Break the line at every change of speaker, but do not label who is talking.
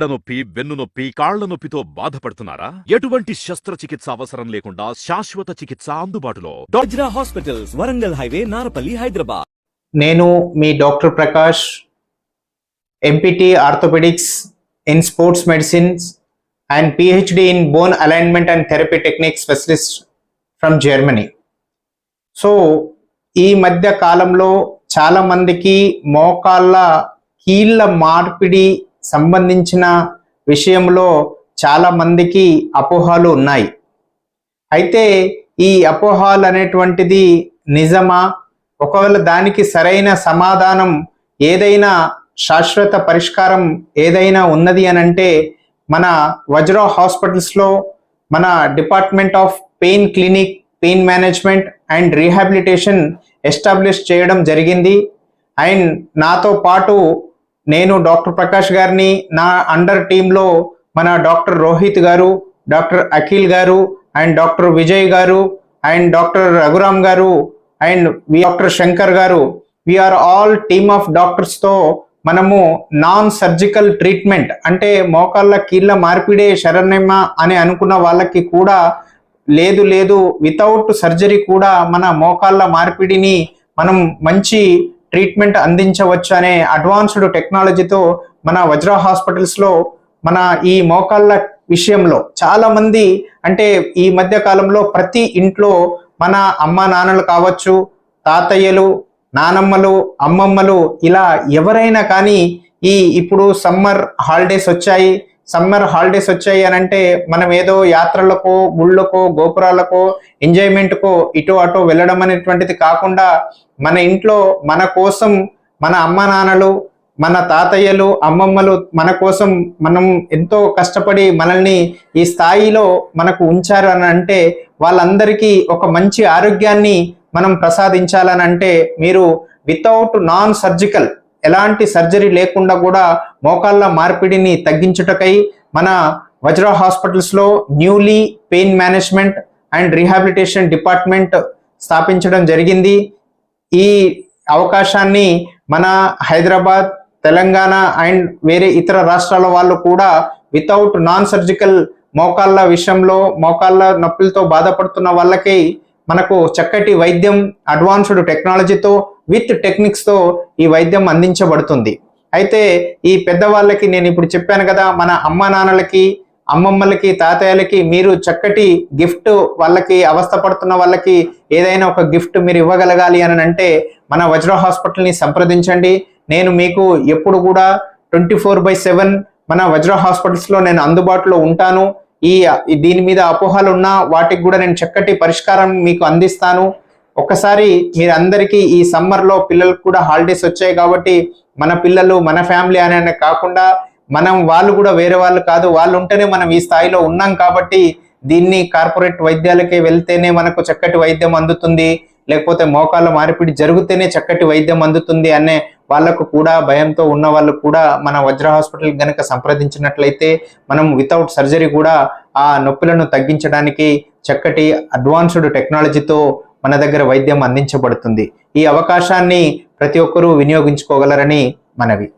మెడ నొప్పి వెన్ను నొప్పి కాళ్ళ నొప్పితో బాధపడుతున్నారా? ఎటువంటి శస్త్రచికిత్స అవసరం లేకుండా శాశ్వత చికిత్స అందుబాటులో.
Hospitals Warangal highway Narapalli Hyderabad.
నేను మీ doctor Prakash MPT orthopedics in sports medicines and PhD in bone alignment and therapy technique specialist from Germany. So ఈ మధ్య కాలంలో చాలా మందికి మోకాళ్ళ కీళ్ళ మార్పిడి సంబంధించిన విషయంలో చాలా మందికి అపోహలు ఉన్నాయి. అయితే ఈ అపోహలు అనేటువంటిది నిజమా? ఒకవేళ దానికి సరైన సమాధానం ఏదైనా శాశ్వత పరిష్కారం ఏదైనా ఉన్నది అని అంటే మన వజ్రా హాస్పిటల్స్లో మన department of pain clinic pain management and rehabilitation establish చేయడం జరిగింది. అండ్ నాతో పాటు నేను డాక్టర్ ప్రకాష్ గారిని నా అండర్ టీంలో మన డాక్టర్ రోహిత్ గారు డాక్టర్ అఖిల్ గారు అండ్ డాక్టర్ విజయ్ గారు అండ్ డాక్టర్ రఘురామ్ గారు and doctor Shankar garu. We're all team of డాక్టర్స్తో మనము నాన్ సర్జికల్ ట్రీట్మెంట్ అంటే మోకాళ్ళ కీళ్ళ మార్పిడే శరణ్యమ అని అనుకున్న వాళ్ళకి కూడా లేదు లేదు. వితౌట్ సర్జరీ కూడా మన మోకాళ్ళ మార్పిడిని మనం మంచి ట్రీట్మెంట్ అందించవచ్చు అనే అడ్వాన్స్డ్ టెక్నాలజీతో మన వజ్ర హాస్పిటల్స్లో మన ఈ మోకాళ్ళ విషయంలో చాలా మంది అంటే ఈ మధ్య కాలంలో ప్రతి ఇంట్లో మన అమ్మ నాన్నలు కావచ్చు తాతయ్యలు నానమ్మలు అమ్మమ్మలు ఇలా ఎవరైనా కానీ ఈ ఇప్పుడు సమ్మర్ హాలిడేస్ వచ్చాయి సమ్మర్ హాలిడేస్ వచ్చాయి అని అంటే మనం ఏదో యాత్రలకో గుళ్ళకో గోపురాలకో ఎంజాయ్మెంట్కో ఇటు అటు వెళ్ళడం అనేటువంటిది కాకుండా మన ఇంట్లో మన కోసం మన అమ్మ నాన్నలు మన తాతయ్యలు అమ్మమ్మలు మన కోసం మనం ఎంతో కష్టపడి మనల్ని ఈ స్థాయిలో మనకు ఉంచారు అని అంటే వాళ్ళందరికీ ఒక మంచి ఆరోగ్యాన్ని మనం ప్రసాదించాలని అంటే మీరు వితౌట్ నాన్ సర్జికల్ ఎలాంటి సర్జరీ లేకుండా కూడా మోకాళ్ళ మార్పిడిని తగ్గించుటకై మన వజ్ర హాస్పిటల్స్లో newly pain management and rehabilitation department స్థాపించడం జరిగింది. ఈ అవకాశాన్ని మన హైదరాబాద్ తెలంగాణ అండ్ వేరే ఇతర రాష్ట్రాల వాళ్ళు కూడా వితౌట్ నాన్ సర్జికల్ మోకాళ్ళ విషయంలో మోకాళ్ళ నొప్పులతో బాధపడుతున్న వాళ్ళకి మనకు చక్కటి వైద్యం అడ్వాన్స్డ్ టెక్నాలజీతో విత్ టెక్నిక్స్తో ఈ వైద్యం అందించబడుతుంది. అయితే ఈ పెద్దవాళ్ళకి నేను ఇప్పుడు చెప్పాను కదా మన అమ్మ నాన్నలకి అమ్మమ్మలకి తాతయ్యలకి మీరు చక్కటి గిఫ్ట్ వాళ్ళకి అవస్థపడుతున్న వాళ్ళకి ఏదైనా ఒక గిఫ్ట్ మీరు ఇవ్వగలగాలి అని అంటే మన వజ్ర హాస్పిటల్ని సంప్రదించండి. నేను మీకు ఎప్పుడు కూడా ట్వంటీ ఫోర్ బై సెవెన్ మన వజ్ర హాస్పిటల్స్లో నేను అందుబాటులో ఉంటాను. ఈ దీని మీద అపోహలు ఉన్నా వాటికి కూడా నేను చక్కటి పరిష్కారం మీకు అందిస్తాను. ఒక్కసారి మీరందరికీ ఈ సమ్మర్లో పిల్లలకు కూడా హాలిడేస్ వచ్చాయి కాబట్టి మన పిల్లలు మన ఫ్యామిలీ అనే కాకుండా మనం వాళ్ళు కూడా వేరే వాళ్ళు కాదు వాళ్ళు ఉంటేనే మనం ఈ స్థాయిలో ఉన్నాం కాబట్టి దీన్ని కార్పొరేట్ వైద్యాలకే వెళ్తేనే మనకు చక్కటి వైద్యం అందుతుంది. లేకపోతే మోకాళ్ళ మార్పిడి జరిగితేనే చక్కటి వైద్యం అందుతుంది అనే వాళ్ళకు కూడా భయంతో ఉన్న వాళ్ళు కూడా మన వజ్ర హాస్పిటల్ గనక సంప్రదించినట్లయితే మనం వితౌట్ సర్జరీ కూడా ఆ నొప్పులను తగ్గించడానికి చక్కటి అడ్వాన్స్డ్ టెక్నాలజీతో మన దగ్గర వైద్యం అందించబడుతుంది. ఈ అవకాశాన్ని ప్రతి ఒక్కరూ వినియోగించుకోగలరని మనవి.